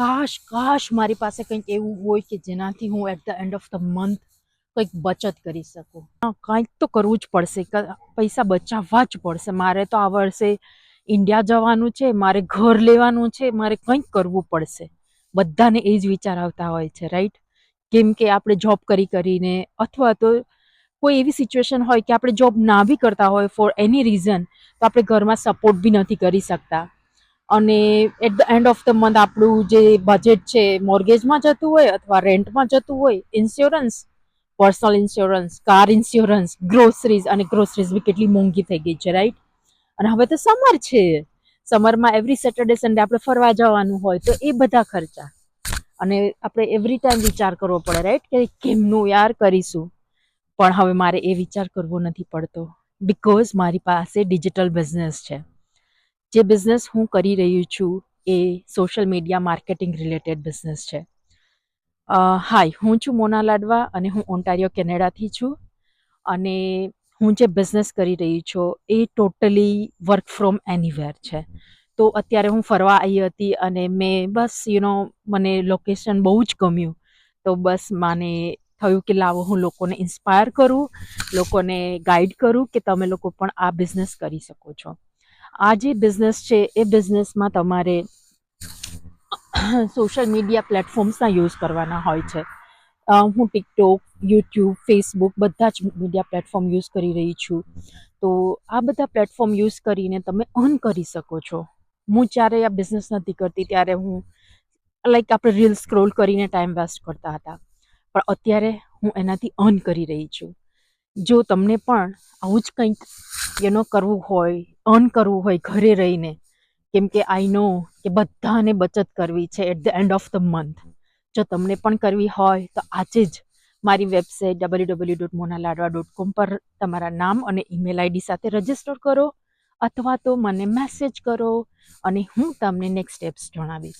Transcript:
કાશ કાશ મારી પાસે કંઈક એવું હોય કે જેનાથી હું at the end of the month કંઈક બચત કરી શકું. કંઈક તો કરવું જ પડશે. પૈસા બચાવવા જ પડશે. મારે તો આ વર્ષે ઇન્ડિયા જવાનું છે, મારે ઘર લેવાનું છે, મારે કંઈક કરવું પડશે. બધાને એ જ વિચાર આવતા હોય છે રાઈટ કેમ કે આપણે જોબ કરી કરીને અથવા તો કોઈ એવી સિચ્યુએશન હોય કે આપણે જોબ ના બી કરતા હોય ફોર એની રીઝન તો આપણે ઘરમાં સપોર્ટ બી નથી કરી શકતા. અને at the end of the month આપણું જે બજેટ છે મોર્ગેજમાં જતું હોય અથવા રેન્ટમાં જતું હોય insurance personal insurance car insurance groceries અને ગ્રોસરીઝ બી કેટલી મોંઘી થઈ ગઈ છે રાઈટ અને હવે તો સમર છે. સમરમાં એવરી સેટરડે સન્ડે આપણે ફરવા જવાનું હોય તો એ બધા ખર્ચા. અને આપણે એવરી ટાઈમ વિચાર કરવો પડે રાઈટ કે કેમનું યાર કરીશું? પણ હવે મારે એ વિચાર કરવો નથી પડતો. બિકોઝ મારી પાસે ડિજિટલ બિઝનેસ છે. જે બિઝનેસ હું કરી રહી છું એ social media marketing related business છે. હાય હું છું મોના લાડવા અને હું ઓન્ટારિયો કેનેડાથી છું. અને હું જે બિઝનેસ કરી રહી છું એ ટોટલી વર્ક ફ્રોમ એનીવેર છે. તો અત્યારે હું ફરવા આવી હતી અને મેં બસ યુ નો મને લોકેશન બહુ જ ગમ્યું. તો બસ મને થયું કે લાવો, હું લોકોને ઇન્સ્પાયર કરું, લોકોને ગાઈડ કરું કે તમે લોકો પણ આ બિઝનેસ કરી શકો છો. આ જે બિઝનેસ છે, એ બિઝનેસમાં તમારે સોશિયલ મીડિયા પ્લેટફોર્મ્સના યુઝ કરવાના હોય છે. હું ટિકટોક યુટ્યુબ ફેસબુક બધા જ મીડિયા પ્લેટફોર્મ યુઝ કરી રહી છું. તો આ બધા પ્લેટફોર્મ યુઝ કરીને તમે અર્ન કરી શકો છો. હું જ્યારે આ બિઝનેસ નથી કરતી ત્યારે હું લાઈક આપણે રીલ સ્ક્રોલ કરીને ટાઈમ વેસ્ટ કરતા હતા. પણ અત્યારે હું એનાથી અર્ન કરી રહી છું. જો તમને પણ આવું જ કંઈક એનો કરવું હોય અર્ન કરવું હોય ઘરે રહીને, કેમ કે આઈ નો કે બધાને બચત કરવી છે at the end of the month જો તમને પણ કરવી હોય, તો આજે જ મારી website W W dot Mona Ladva dot com પર તમારા નામ અને ઈમેલ આઈડી સાથે રજિસ્ટર કરો, અથવા તો મને મેસેજ કરો અને હું તમને નેક્સ્ટ સ્ટેપ્સ જણાવીશ.